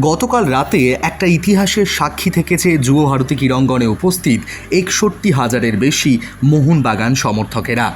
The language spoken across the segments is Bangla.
গতকাল রাতে একটা ইতিহাসের সাক্ষী থেকেছে যুব ভারতী ক্রীড়াঙ্গনে উপস্থিত একষট্টি হাজারের বেশি মোহনবাগান সমর্থকেরা।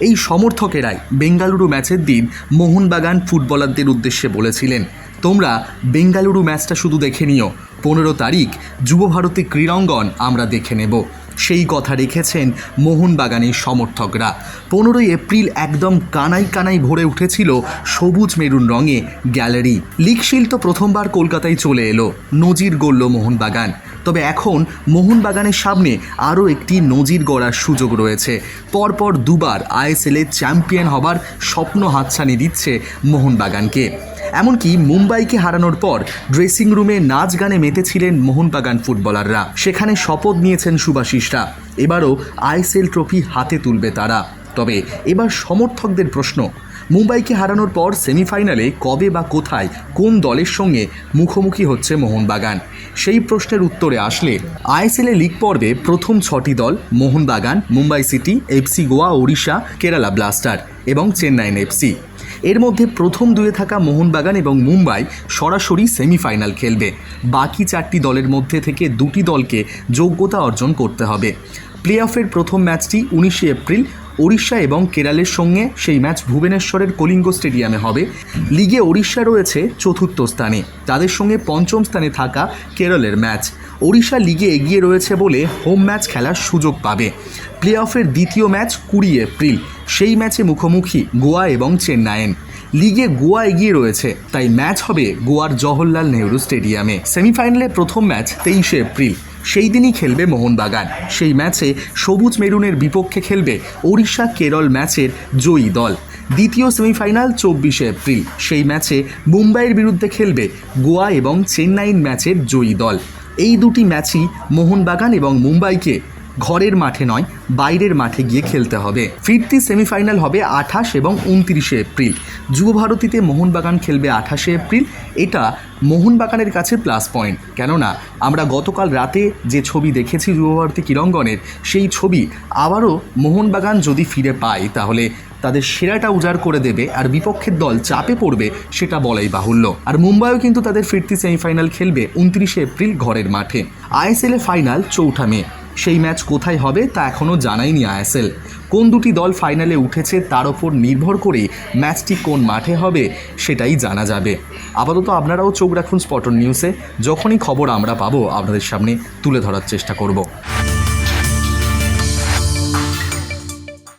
এই সমর্থকেরাই বেঙ্গালুরু ম্যাচের দিন মোহনবাগান ফুটবলারদের উদ্দেশ্যে বলেছিলেন, তোমরা বেঙ্গালুরু ম্যাচটা শুধু দেখে নিও, পনেরো তারিখ যুব ভারতী ক্রীড়াঙ্গন আমরা দেখে নেব। সেই কথা রেখেছেন মোহনবাগানের সমর্থকরা। পনেরোই এপ্রিল একদম কানাই কানাই ভরে উঠেছিল সবুজ মেরুন রঙে গ্যালারি। লিগশিল তো প্রথমবার কলকাতায় চলে এলো, নজির গড়ল মোহনবাগান। তবে এখন মোহনবাগানের সামনে আরও একটি নজির গড়ার সুযোগ রয়েছে। পরপর দুবার আইএসএলে চ্যাম্পিয়ন হবার স্বপ্ন হাতছানি দিচ্ছে মোহনবাগানকে। এমনকি মুম্বাইকে হারানোর পর ড্রেসিং রুমে নাচ গানে মেতেছিলেন মোহনবাগান ফুটবলাররা। সেখানে শপথ নিয়েছেন সুভাশিসরা এবারও আইসেল ট্রফি হাতে তুলবে তারা। তবে এবার সমর্থকদের প্রশ্ন মুম্বাইকে হারানোর পর সেমিফাইনালে কবে বা কোথায় কোন দলের সঙ্গে মুখোমুখি হচ্ছে মোহনবাগান? সেই প্রশ্নের উত্তরে আসলে আইএসএলে লিগ পর্বে প্রথম ছটি দল Mohun Bagan, Mumbai City FC Goa, Odisha, Kerala Blaster এবং চেন্নাইন এফসি এর মধ্যে প্রথম দুয়ে থাকা মোহনবাগান এবং মুম্বাই সরাসরি সেমিফাইনাল খেলবে। বাকি চারটি দলের মধ্যে থেকে দুটি দলকে যোগ্যতা অর্জন করতে হবে। প্লে অফের প্রথম ম্যাচটি উনিশে এপ্রিল ওড়িশা এবং কেরালের সঙ্গে সেই ম্যাচ ভুবনেশ্বরের কলিঙ্গ স্টেডিয়ামে হবে। লিগে ওড়িশা রয়েছে চতুর্থ স্থানে। তাদের সঙ্গে পঞ্চম স্থানে থাকা কেরলের ম্যাচ। ওড়িশা লিগে এগিয়ে রয়েছে বলে হোম ম্যাচ খেলার সুযোগ পাবে। প্লে অফের দ্বিতীয় ম্যাচ কুড়ি এপ্রিল। সেই ম্যাচে মুখোমুখি গোয়া এবং চেন্নাইন লিগে গোয়া এগিয়ে রয়েছে, তাই ম্যাচ হবে গোয়ার জওহরলাল নেহরু স্টেডিয়ামে। সেমিফাইনালে প্রথম ম্যাচ তেইশে এপ্রিল। সেই দিনই খেলবে মোহনবাগান। সেই ম্যাচে সবুজ মেরুনের বিপক্ষে খেলবে ওড়িশা কেরল ম্যাচের জয়ী দল। দ্বিতীয় সেমিফাইনাল চব্বিশে এপ্রিল। সেই ম্যাচে মুম্বাইয়ের বিরুদ্ধে খেলবে গোয়া এবং চেন্নাইন ম্যাচের জয়ী দল। এই দুটি ম্যাচই মোহনবাগান এবং মুম্বাইকে ঘরের মাঠে নয়, বাইরের মাঠে গিয়ে খেলতে হবে। ফিরতি সেমিফাইনাল হবে আঠাশ এবং উনত্রিশে এপ্রিল। যুব ভারতীতে মোহনবাগান খেলবে আঠাশে এপ্রিল। এটা মোহনবাগানের কাছে প্লাস পয়েন্ট কেননা, আমরা গতকাল রাতে যে ছবি দেখেছি যুব ভারতী ক্রীড়াঙ্গনের, সেই ছবি আবারও মোহনবাগান যদি ফিরে পায়, তাহলে তাদের সেরাটা উজাড় করে দেবে আর বিপক্ষের দল চাপে পড়বে সেটা বলাই বাহুল্য। আর মুম্বাইও কিন্তু তাদের ফিরতি সেমিফাইনাল খেলবে উনত্রিশে এপ্রিল ঘরের মাঠে। আইএসএল এ ফাইনাল চৌঠা মে। সেই ম্যাচ কোথায় হবে তা এখনও জানায়নি আইএসএল। কোন দুটি দল ফাইনালে উঠেছে তার ওপর নির্ভর করে ম্যাচটি কোন মাঠে হবে সেটাই জানা যাবে। আপাতত আপনারাও চোখ রাখুন স্পটন নিউজে। যখনই খবর আমরা পাবো আপনাদের সামনে তুলে ধরার চেষ্টা করব।